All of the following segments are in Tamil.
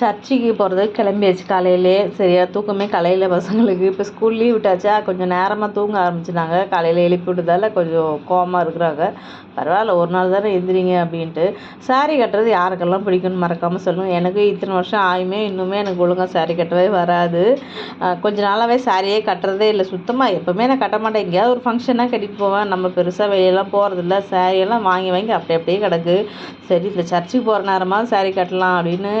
சர்ச்சுக்கு போகிறது கிளம்பியாச்சு காலையிலே சரியாக தூக்கமே கலையில் பசங்களுக்கு. இப்போ ஸ்கூல் லீவ் விட்டாச்சா கொஞ்சம் நேரமாக தூங்க ஆரம்பிச்சிட்டாங்க. காலையில் எழுப்பி விட்டதால கொஞ்சம் கோவமாக இருக்கிறாங்க. பரவாயில்ல ஒரு நாள் தானே எந்திரிங்க அப்படின்ட்டு. சாரீ கட்டுறது யாருக்கெல்லாம் பிடிக்கும்னு மறக்காமல் சொல்லுங்கள் எனக்கு இத்தனை வருஷம் ஆயுமே இன்னுமே எனக்கு ஒழுங்காக சாரீ கட்டவே வராது. கொஞ்ச நாளாகவே சாரியே கட்டுறதே இல்லை. சுத்தமாக எப்போவுமே நான் கட்ட மாட்டேன். எங்கேயாவது ஒரு ஃபங்க்ஷனாக கட்டிட்டு போவேன். நம்ம பெருசாக வெளியெல்லாம் போகிறதில்ல சாரியெல்லாம் வாங்கி வாங்கி அப்படி அப்படியே கிடக்கு. சரி இந்த சர்ச்சுக்கு போகிற நேரமாக சாரீ கட்டலாம் அப்படின்னு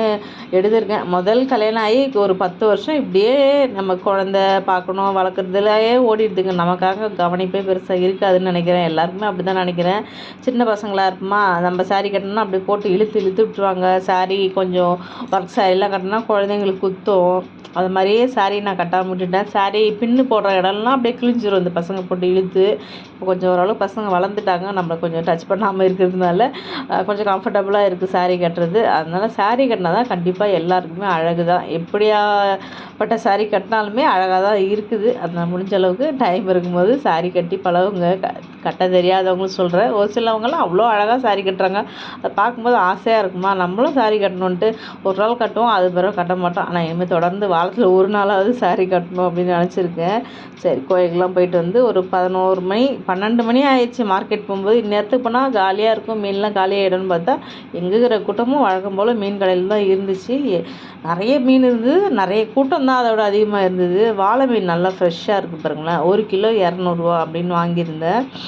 எடுத்திருக்கேன் முதல் கல்யாணம் ஆகி ஒரு பத்து வருஷம் இப்படியே நம்ம குழந்த பார்க்கணும் வளர்க்குறதுலையே ஓடிடுதுங்க நமக்காக கவனிப்பே பெருசாக இருக்காதுன்னு நினைக்கிறேன். எல்லாருக்குமே அப்படி தான் நினைக்கிறேன். சின்ன பசங்களாக இருப்போமா நம்ம சாரி கட்டணும்னா அப்படி போட்டு இழுத்து இழுத்து விட்டுருவாங்க. சாரி கொஞ்சம் ஒர்க் சாரிலாம் கட்டினா குழந்தைங்களுக்கு குத்தும். அது மாதிரியே சாரி நான் கட்டாமல் விட்டுட்டேன். சாரி பின்னு போடுற இடம்லாம் அப்படியே கிழிஞ்சிரும். இந்த பசங்க போட்டு இழுத்து இப்போ கொஞ்சம் ஓரளவு பசங்க வளர்ந்துட்டாங்க. நம்ம கொஞ்சம் டச் பண்ணாமல் இருக்கிறதுனால கொஞ்சம் கம்ஃபர்டபுளாக இருக்குது சாரீ கட்டுறது. அதனால் சாரீ கட்டினா தான் கண்டிப்பாக எல்லாருக்குமே அழகு தான் எப்படியாப்பட்ட சாரீ கட்டினாலுமே அழகாக தான் இருக்குது அந்த முடிஞ்ச அளவுக்கு டைம் இருக்கும்போது சாரீ கட்டி பழகுங்க. க கட்ட தெரியாதவங்களும் சொல்கிறேன் ஒரு சிலவங்களாம் அவ்வளோ அழகாக சாரீ கட்டுறாங்க. அதை பார்க்கும்போது ஆசையாக இருக்குமா? நம்மளும் சாரி கட்டணுன்ட்டு ஒரு நாள் கட்டுவோம் அது பிறகு கட்ட மாட்டோம். ஆனால் இனிமேல் தொடர்ந்து வாரத்தில் ஒரு நாளாவது சாரி கட்டணும் அப்படின்னு நினச்சிருக்கேன். சரி கோயிலுக்குலாம் போயிட்டு வந்து ஒரு பதினோரு மணி பன்னெண்டு மணி ஆயிடுச்சு. மார்க்கெட் போகும்போது இந்நேரத்துக்கு போனால் காலியாக இருக்கும். மீன்லாம் காலியாகிடும்னு பார்த்தா எங்கிற கூட்டமும் வழக்கம் போல் மீன் கடையில் தான் இருந்துச்சு. நிறைய மீன் இருந்தது. நிறைய கூட்டம் தான் அதோட அதிகமாக இருந்தது. வாழை மீன் நல்லா ஃப்ரெஷ்ஷாக இருக்குது பாருங்களேன். ஒரு கிலோ இரநூறுவா அப்படின்னு வாங்கியிருந்தேன்.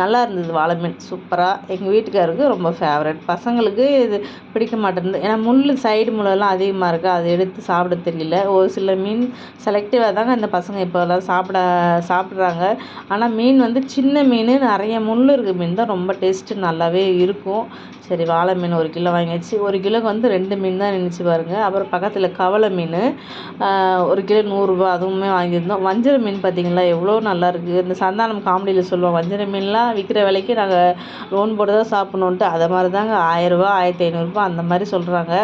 நல்லா இருந்தது வாழை மீன் சூப்பராக எங்கள் வீட்டுக்காருக்கு ரொம்ப ஃபேவரட் பசங்களுக்கு இது பிடிக்க மாட்டேங்குது ஏன்னா முள் சைடு முள்ளெல்லாம் அதிகமாக இருக்குது அதை எடுத்து சாப்பிட தெரியல. ஒரு சில மீன் செலக்டிவாக தாங்க இந்த பசங்க இப்போல்லாம் சாப்பிட சாப்பிட்றாங்க. ஆனால் மீன் வந்து சின்ன மீன் நிறைய முள் இருக்க மீன் தான் ரொம்ப டேஸ்ட்டு நல்லாவே இருக்கும். சரி வாழை மீன் ஒரு கிலோ வாங்கியாச்சு. ஒரு கிலோக்கு வந்து ரெண்டு மீன் தான் நினச்சி பாருங்கள் அப்புறம் பக்கத்தில் கவலை மீன் ஒரு கிலோ நூறுரூபா அதுவுமே வாங்கியிருந்தோம். வஞ்சர மீன் பார்த்திங்களா? எவ்வளோ நல்லா இருக்குது இந்த சந்தானம் காமெடியில் சொல்லுவோம் வஞ்சர மீன்லாம் விற்கிற விலைக்கு நாங்கள் லோன் போட்டு தான் சாப்பிட்ணுன்ட்டு அதை மாதிரி தாங்க ஆயிரரூபா ஆயிரத்தி ஐநூறுரூபா அந்த மாதிரி சொல்கிறாங்க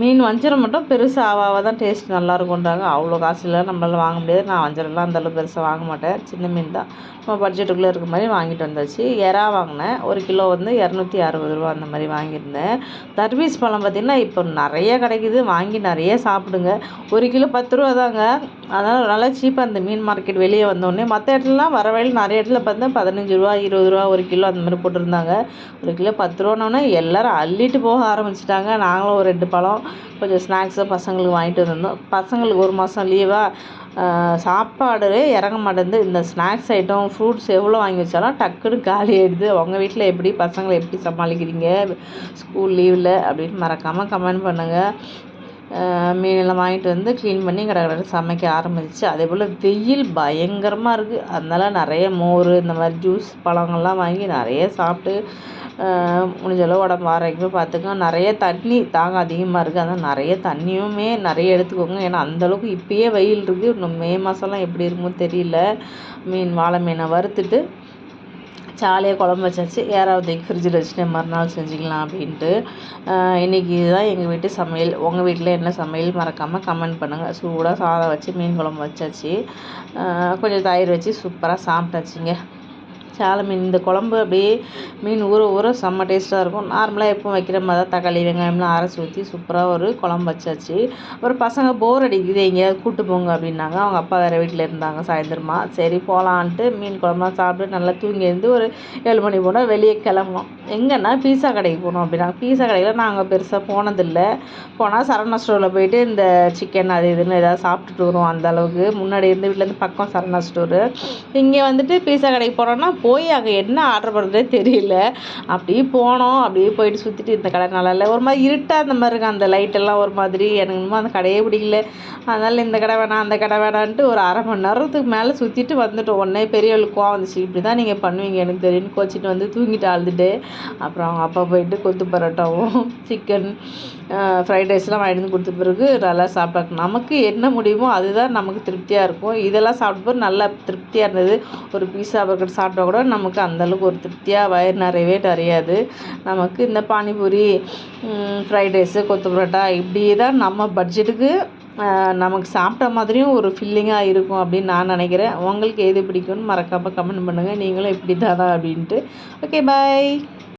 மீன் வஞ்சரம் மட்டும் பெருசாக ஆவாக தான் டேஸ்ட் நல்லாயிருக்குன்றாங்க அவ்வளோ காசுல நம்மளால் வாங்க முடியாது. நான் வஞ்சரம்லாம் அந்தளவு பெருசாக வாங்க மாட்டேன். சின்ன மீன் தான். நம்ம பட்ஜெட்டுக்குள்ளே இருக்க மாதிரி வாங்கிட்டு வந்தாச்சு. எறா வாங்கினேன். ஒரு கிலோ வந்து இரநூத்தி அறுபது ரூபா அந்த மாதிரி வாங்கியிருந்தேன். தர்பீஸ் பழம் பார்த்திங்கன்னா இப்போ நிறைய கிடைக்குது. வாங்கி நிறைய சாப்பிடுங்க. ஒரு கிலோ பத்து ரூபா தாங்க. அதனால் நல்லா சீப்பாக அந்த மீன் மார்க்கெட் வெளியே வந்தோடனே மற்ற இடத்துலலாம் வர வழியில் நிறைய இடத்துல பார்த்தா பதினஞ்சு ரூபா இருபது ரூபா ஒரு கிலோ அந்த மாதிரி போட்டிருந்தாங்க. ஒரு கிலோ பத்து ரூபானோடனே எல்லோரும் அள்ளிட்டு போக ஆரம்பிச்சிட்டாங்க. நாங்களும் ஒரு ரெண்டு பழம் கொஞ்சம் ஸ்நாக்ஸு பசங்களுக்கு வாங்கிட்டு வந்திருந்தோம். பசங்களுக்கு ஒரு மாதம் லீவாக சாப்பாடு இறங்க மாட்டேங்குது. இந்த ஸ்நாக்ஸ் ஐட்டம் ஃப்ரூட்ஸ் எவ்வளோ வாங்கி வச்சாலும் டக்குன்னு காலி ஆகிடுது உங்கள் வீட்டில் எப்படி பசங்களை எப்படி சமாளிக்கிறீங்க? ஸ்கூல் லீவில் அப்படின்னு மறக்காமல் கமெண்ட் பண்ணுங்கள் மீனெல்லாம் வாங்கிட்டு வந்து க்ளீன் பண்ணி கட கடன்னு சமைக்க ஆரம்பிச்சிச்சு அதே போல் வெயில் பயங்கரமாக இருக்குது அதனால் நிறைய மோர் இந்த மாதிரி ஜூஸ் பழங்கள்லாம் வாங்கி நிறைய சாப்பிட்டு முடிஞ்சளவு உடம்பு ஆரோக்கியமாக பார்த்துக்கோங்க நிறைய தண்ணி தாகம் அதிகமாக இருக்குது அதனால் நிறைய தண்ணியுமே நிறைய எடுத்துக்கோங்க. ஏன்னா அந்தளவுக்கு இப்போயே வெயில் இருக்குது இன்னும் மே மாதம்லாம் எப்படி இருக்குமோ தெரியல. மீன் வாழை மீனை வறுத்துட்டு ஜாலியாக குழம்பு வச்சாச்சு. யாராவது ஃப்ரிட்ஜில் வச்சுட்டு மறுநாள் செஞ்சுக்கலாம் அப்படின்ட்டு. இன்றைக்கி இதுதான் எங்கள் வீட்டு சமையல். உங்கள் வீட்டில் என்ன சமையல் மறக்காமல் கமெண்ட் பண்ணுங்கள் சூடாக சாதம் வச்சு மீன் குழம்பு வச்சாச்சு. கொஞ்சம் தயிர் வச்சு சூப்பராக சாப்பிட்டாச்சுங்க. சால மீன் இந்த குழம்பு அப்படியே மீன் ஊற ஊற செம்ம டேஸ்ட்டாக இருக்கும். நார்மலாக எப்பவும் வைக்கிற மாதிரி தான் தக்காளி வெங்காயம்லாம் அரைச்சி ஊற்றி சூப்பராக ஒரு குழம்பு வச்சாச்சு. அப்புறம் பசங்க போர் அடிக்குது எங்கேயாவது கூட்டு போங்க அப்படின்னாங்க. அவங்க அப்பா வேறு வீட்டில் இருந்தாங்க சாயந்தரமா. சரி போகலான்ட்டு மீன் குழம்புலாம் சாப்பிட்டு நல்லா தூங்கி இருந்து ஒரு ஏழு மணி போனால் வெளியே கிளம்புனோம். எங்கன்னா பீஸா கடைக்கு போனோம் அப்படின்னா பீஸா கடையில் நாங்கள் பெருசாக போனதில்லை. போனால் சரவணா ஸ்டோரில் போயிட்டு இந்த சிக்கன் அது இதுன்னு ஏதாவது சாப்பிட்டுட்டு வருவோம் அந்த அளவுக்கு. முன்னாடி இருந்து வீட்டிலேருந்து பக்கம் சரவணா ஸ்டோரு இங்கே வந்துட்டு பீஸா கடைக்கு போகிறோன்னா போய் அங்கே என்ன ஆர்டர் பண்ணுறதே தெரியல. அப்படியே போனோம். அப்படியே போயிட்டு சுற்றிட்டு இந்த கடை நல்லா இல்லை. ஒரு மாதிரி இருட்டாக அந்த மாதிரி இருக்குது அந்த லைட்டெல்லாம் ஒரு மாதிரி. எனக்கு இன்னும் அந்த கடையே பிடிக்கல. அதனால் இந்த கடை வேணாம் அந்த கடை வேணான்ட்டு ஒரு அரை மணி நேரத்துக்கு மேலே சுற்றிட்டு வந்துட்டோம். உடனே பெரியவளுக்கு கோவம் வந்துச்சு. இப்படி தான் நீங்கள் பண்ணுவீங்க. எனக்கு தெரியும்னு கோச்சிட்டு வந்து தூங்கிட்டு அழுதுட்டு. அப்புறம் அவங்க அப்பா போயிட்டு கொத்து பரோட்டாவும் சிக்கன் ஃப்ரைட் ரைஸ்லாம் வாங்கிட்டு வந்து கொடுத்த பிறகு நல்லா சாப்பிட்டாங்க. நமக்கு என்ன முடியுமோ அதுதான் நமக்கு திருப்தியாக இருக்கும். இதெல்லாம் சாப்பிட்டு நல்லா திருப்தியாக இருந்தது. ஒரு பீஸா பர்கர் சாப்பிட்டா கூட நமக்கு அந்தளவுக்கு ஒரு திருப்தியாக வயிறு நிறையவே நிறையாது. நமக்கு இந்த பானிபூரி ஃப்ரைட் ரைஸு கொத்து பரோட்டா இப்படி தான் நம்ம பட்ஜெட்டுக்கு நமக்கு சாப்பிட்ட மாதிரியும் ஒரு ஃபில்லிங்காக இருக்கும் அப்படின்னு நான் நினைக்கிறேன். உங்களுக்கு எது பிடிக்கும்னு மறக்காமல் கமெண்ட் பண்ணுங்கள் நீங்களும் இப்படி தானா அப்படின்ட்டு. Okay bye